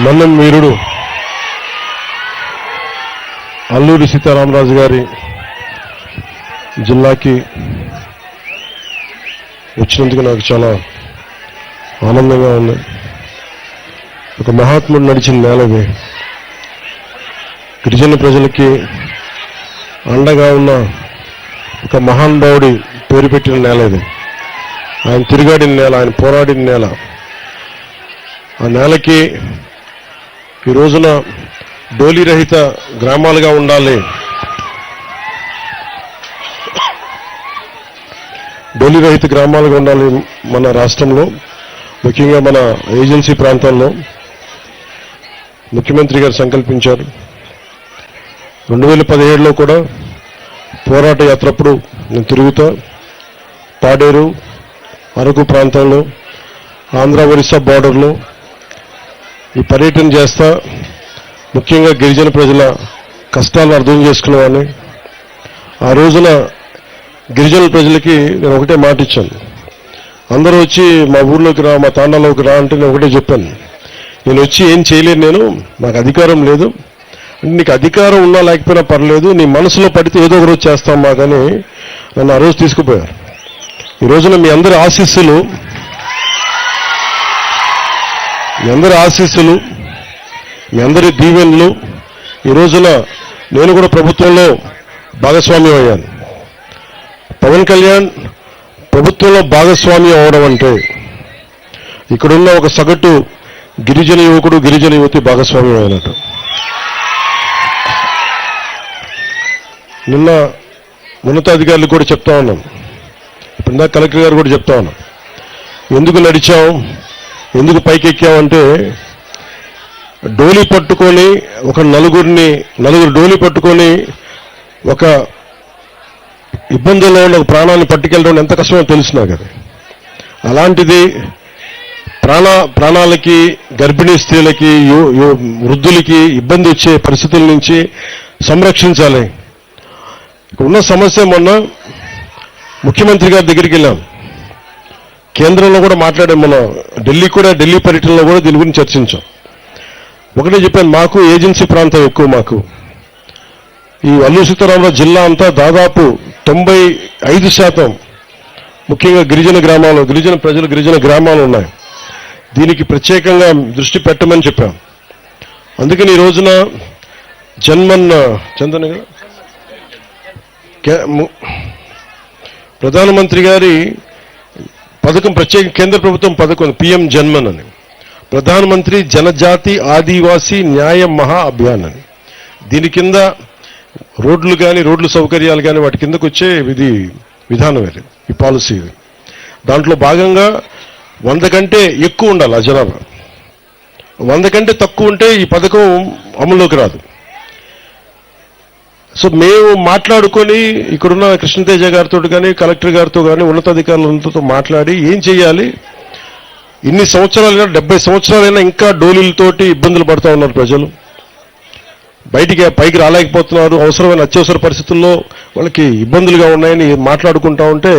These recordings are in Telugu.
మన్నం వీరుడు అల్లూరి సీతారామరాజు గారి జిల్లాకి వచ్చినందుకు నాకు చాలా ఆనందంగా ఉంది. ఒక మహాత్ముడు నడిచిన నేల ఇది గిరిజన ప్రజలకి అండగా ఉన్న ఒక మహానుభావుడి పేరు పెట్టిన నేల ఇది ఆయన తిరిగాడిన నేల ఆయన పోరాడిన నేల. ఆ నేలకి ఈ రోజున డోలీ రహిత గ్రామాలుగా ఉండాలి. డోలీ రహిత గ్రామాలుగా ఉండాలి మన రాష్ట్రంలో ముఖ్యంగా మన ఏజెన్సీ ప్రాంతాల్లో ముఖ్యమంత్రి గారు సంకల్పించారు. రెండు వేల పదిహేడులో కూడా పోరాట యాత్రప్పుడు నేను తిరుగుతా పాడేరు అరకు ప్రాంతంలో ఆంధ్ర ఒరిస్సా బార్డర్లో ఈ పర్యటన చేస్తా. ముఖ్యంగా గిరిజన ప్రజల కష్టాలు అర్థం చేసుకునేవాడిని ఆ రోజున గిరిజన ప్రజలకి నేను ఒకటే మాట ఇచ్చాను. అందరూ వచ్చి మా ఊర్లోకి రా మా తాండాలోకి రా అంటే నేను ఒకటే చెప్పాను. నేను వచ్చి ఏం చేయలేను నేను నాకు అధికారం లేదు. అంటే నీకు అధికారం ఉన్నా లేకపోయినా పర్లేదు నీ మనసులో పడితే ఏదో ఒక రోజు చేస్తాం మాకని నన్ను ఆ రోజు తీసుకుపోయారు. ఈ రోజున మీ అందరి ఆశీస్సులు మీ అందరి ఆశీస్సులు మీ అందరి దీవెనలు. ఈ రోజున నేను కూడా ప్రభుత్వంలో భాగస్వామ్యం అయ్యాను. పవన్ కళ్యాణ్ ప్రభుత్వంలో భాగస్వామ్యం అవడం అంటే ఇక్కడున్న ఒక సగటు గిరిజన యువకుడు గిరిజన యువతి భాగస్వామ్యం అయినట్టు. నిన్న ఉన్నతాధికారులు కూడా చెప్తా ఉన్నాం. ఇప్పుడు ఇందాక కలెక్టర్ గారు కూడా చెప్తా ఉన్నాం. ఎందుకు నడిచాం ఎందుకు పైకెక్కావంటే డోలి పట్టుకొని ఒక నలుగురిని నలుగురు డోలి పట్టుకొని ఒక ఇబ్బందుల్లో ఉన్న ఒక ప్రాణాన్ని పట్టుకెళ్ళడం ఎంత కష్టమో తెలుసు నాకు అది. అలాంటిది ప్రాణ ప్రాణాలకి గర్భిణీ స్త్రీలకి వృద్ధులకి ఇబ్బంది వచ్చే పరిస్థితుల నుంచి సంరక్షించాలి. ఇక్కడ ఉన్న సమస్య మొన్న ముఖ్యమంత్రి గారి దగ్గరికి వెళ్ళాం. కేంద్రంలో కూడా మాట్లాడాం మనం ఢిల్లీ కూడా ఢిల్లీ పర్యటనలో కూడా దీని గురించి చర్చించాం. ఒకటే చెప్పాను మాకు ఏజెన్సీ ప్రాంతం ఎక్కువ మాకు. ఈ అల్లూరు సీతారామరావు జిల్లా అంతా దాదాపు తొంభై ఐదు శాతం ముఖ్యంగా గిరిజన గ్రామాలు గిరిజన ప్రజలు గిరిజన గ్రామాలు ఉన్నాయి. దీనికి ప్రత్యేకంగా దృష్టి పెట్టమని చెప్పాం. అందుకని ఈ రోజున జన్మన్ చందన కే- ప్రధానమంత్రి గారి పథకం ప్రత్యేక కేంద్ర ప్రభుత్వం పథకం పిఎం జన్మన్ అని. ప్రధానమంత్రి జనజాతి ఆదివాసీ న్యాయ మహా అభియాన్ అని. దీని కింద రోడ్లు కానీ రోడ్లు సౌకర్యాలు కానీ వాటి కిందకు వచ్చే ఇది విధానం ఇది ఈ పాలసీ ఇది. దాంట్లో భాగంగా వంద కంటే ఎక్కువ ఉండాలి ఆ జనాభా. వంద కంటే తక్కువ ఉంటే ఈ పథకం అమల్లోకి రాదు. సో మేము మాట్లాడుకొని ఇక్కడున్న కృష్ణతేజ గారితో కానీ కలెక్టర్ గారితో కానీ ఉన్నతాధికారులతో మాట్లాడి ఏం చేయాలి ఇన్ని సంవత్సరాలైనా డెబ్బై సంవత్సరాలైనా ఇంకా డోలీలతోటి ఇబ్బందులు పడుతూ ఉన్నారు ప్రజలు. బయటికి పైకి రాలేకపోతున్నారు. అవసరమైన అత్యవసర పరిస్థితుల్లో వాళ్ళకి ఇబ్బందులుగా ఉన్నాయని మాట్లాడుకుంటా ఉంటే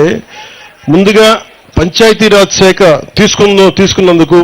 ముందుగా పంచాయతీరాజ్ శాఖ తీసుకుందో తీసుకున్నందుకు